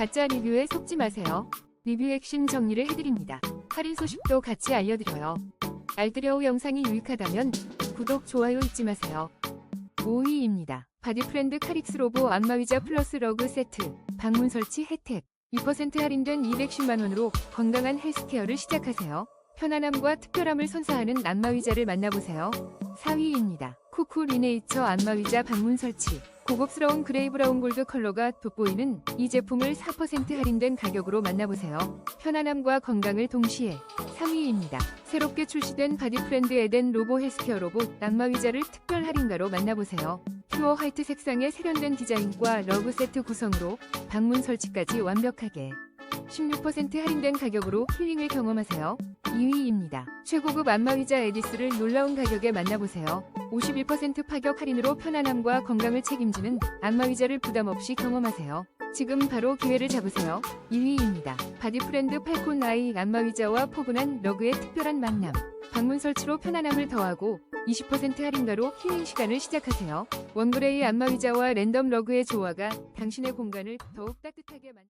가짜 리뷰에 속지 마세요. 리뷰 핵심 정리를 해드립니다. 할인 소식도 같이 알려드려요. 알뜰여우 영상이 유익하다면 구독, 좋아요 잊지 마세요. 5위입니다. 바디프렌드 카릭스 로보 안마의자 플러스 러그 세트 방문 설치 혜택 2% 할인된 210만원으로 건강한 헬스케어를 시작하세요. 편안함과 특별함을 선사하는 안마의자를 만나보세요. 4위입니다. 쿠쿠 리네이처 안마의자 방문 설치 고급스러운 그레이 브라운 골드 컬러가 돋보이는 이 제품을 4% 할인된 가격으로 만나보세요. 편안함과 건강을 동시에 3위입니다. 새롭게 출시된 바디프렌드 에덴 로보 헬스케어 로봇 안마의자를 특별 할인가로 만나보세요. 퓨어 화이트 색상의 세련된 디자인과 러그 세트 구성으로 방문 설치까지 완벽하게 16% 할인된 가격으로 힐링을 경험하세요. 2위입니다. 최고급 안마의자 에디스를 놀라운 가격에 만나보세요. 51% 파격 할인으로 편안함과 건강을 책임지는 안마의자를 부담 없이 경험하세요. 지금 바로 기회를 잡으세요. 2위입니다. 바디프렌드 팔콘 아이 안마의자와 포근한 러그의 특별한 만남. 방문 설치로 편안함을 더하고 20% 할인가로 힐링 시간을 시작하세요. 원그레이 안마의자와 랜덤 러그의 조화가 당신의 공간을 더욱 따뜻하게 만